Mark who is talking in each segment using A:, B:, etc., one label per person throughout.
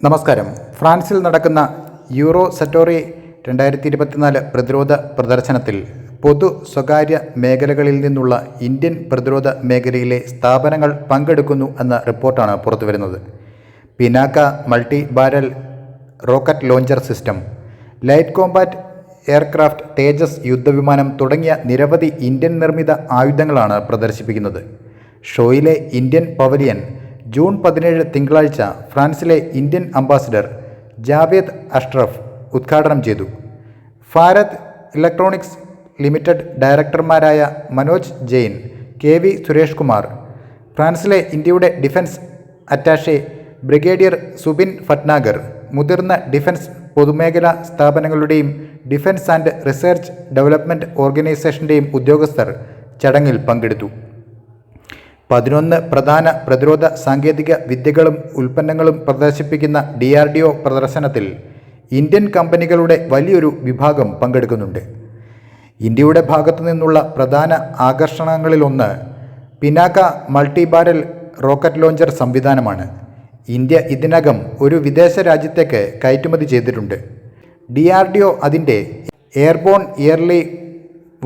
A: നമസ്കാരം. ഫ്രാൻസിൽ നടക്കുന്ന യൂറോ സെറ്റോറി രണ്ടായിരത്തി ഇരുപത്തിനാല് പ്രതിരോധ പ്രദർശനത്തിൽ പൊതു സ്വകാര്യ മേഖലകളിൽ നിന്നുള്ള ഇന്ത്യൻ പ്രതിരോധ മേഖലയിലെ സ്ഥാപനങ്ങൾ പങ്കെടുക്കുന്നു എന്ന റിപ്പോർട്ടാണ് പുറത്തുവരുന്നത്. Pinaka multi barrel rocket launcher system light combat aircraft Tejas യുദ്ധവിമാനം തുടങ്ങിയ നിരവധി ഇന്ത്യൻ നിർമ്മിത ആയുധങ്ങളാണ് പ്രദർശിപ്പിക്കുന്നത്. ഷോയിലെ ഇന്ത്യൻ പവലിയൻ ജൂൺ പതിനേഴ് തിങ്കളാഴ്ച ഫ്രാൻസിലെ ഇന്ത്യൻ അംബാസിഡർ ജാവേദ് അഷ്റഫ് ഉദ്ഘാടനം ചെയ്തു. ഭാരത് ഇലക്ട്രോണിക്സ് ലിമിറ്റഡ് ഡയറക്ടർമാരായ മനോജ് ജെയിൻ കെ വി സുരേഷ് കുമാർ ഫ്രാൻസിലെ ഇന്ത്യയുടെ defence attache brigadier Subin Bhatnagar മുതിർന്ന ഡിഫൻസ് പൊതുമേഖലാ സ്ഥാപനങ്ങളുടെയും ഡിഫൻസ് ആൻഡ് റിസർച്ച് ഡെവലപ്മെന്റ് ഓർഗനൈസേഷന്റെയും ഉദ്യോഗസ്ഥർ ചടങ്ങിൽ പങ്കെടുത്തു. പതിനൊന്ന് പ്രധാന പ്രതിരോധ സാങ്കേതിക വിദ്യകളും ഉൽപ്പന്നങ്ങളും പ്രദർശിപ്പിക്കുന്ന ഡി ആർ ഡി ഒ പ്രദർശനത്തിൽ ഇന്ത്യൻ കമ്പനികളുടെ വലിയൊരു വിഭാഗം പങ്കെടുക്കുന്നുണ്ട്. ഇന്ത്യയുടെ ഭാഗത്തു നിന്നുള്ള പ്രധാന ആകർഷണങ്ങളിലൊന്ന് Pinaka multi barrel rocket launcher സംവിധാനമാണ്. ഇന്ത്യ ഇതിനകം ഒരു വിദേശ രാജ്യത്തേക്ക് കയറ്റുമതി ചെയ്തിട്ടുണ്ട്. ഡി ആർ ഡി ഒ അതിന്റെ airborne early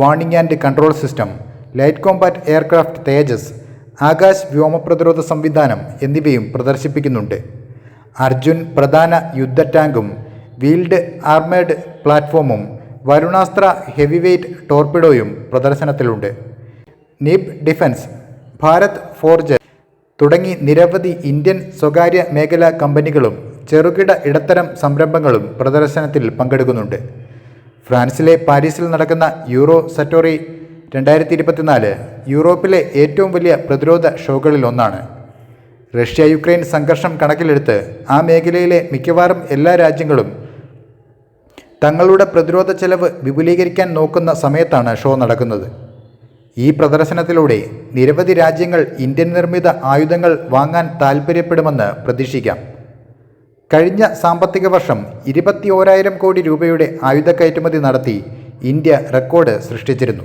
A: warning and control system light combat aircraft Tejas Akash വ്യോമ പ്രതിരോധ സംവിധാനം എന്നിവയും പ്രദർശിപ്പിക്കുന്നുണ്ട്. അർജുൻ പ്രധാന യുദ്ധ ടാങ്കും വീൽഡ് ആർമേഡ് പ്ലാറ്റ്ഫോമും വരുണാസ്ത്ര ഹെവി വെയ്റ്റ് ടോർപിഡോയും പ്രദർശനത്തിലുണ്ട്. നീപ് ഡിഫൻസ് ഭാരത് ഫോർജ് തുടങ്ങി നിരവധി ഇന്ത്യൻ സ്വകാര്യ മേഖലാ കമ്പനികളും ചെറുകിട ഇടത്തരം സംരംഭങ്ങളും പ്രദർശനത്തിൽ പങ്കെടുക്കുന്നുണ്ട്. ഫ്രാൻസിലെ പാരീസിൽ നടക്കുന്ന യൂറോ സറ്റോറി രണ്ടായിരത്തി ഇരുപത്തിനാല് യൂറോപ്പിലെ ഏറ്റവും വലിയ പ്രതിരോധ ഷോകളിലൊന്നാണ് റഷ്യ യുക്രൈൻ സംഘർഷം കണക്കിലെടുത്ത് ആ മേഖലയിലെ മിക്കവാറും എല്ലാ രാജ്യങ്ങളും തങ്ങളുടെ പ്രതിരോധ ചെലവ് വിപുലീകരിക്കാൻ നോക്കുന്ന സമയത്താണ് ഷോ നടക്കുന്നത്. ഈ പ്രദർശനത്തിലൂടെ നിരവധി രാജ്യങ്ങൾ ഇന്ത്യൻ നിർമ്മിത ആയുധങ്ങൾ വാങ്ങാൻ താൽപ്പര്യപ്പെടുമെന്ന് പ്രതീക്ഷിക്കാം. കഴിഞ്ഞ സാമ്പത്തിക വർഷം ഇരുപത്തി ഓരായിരം കോടി രൂപയുടെ ആയുധ കയറ്റുമതി നടത്തി ഇന്ത്യ റെക്കോർഡ് സൃഷ്ടിച്ചിരുന്നു.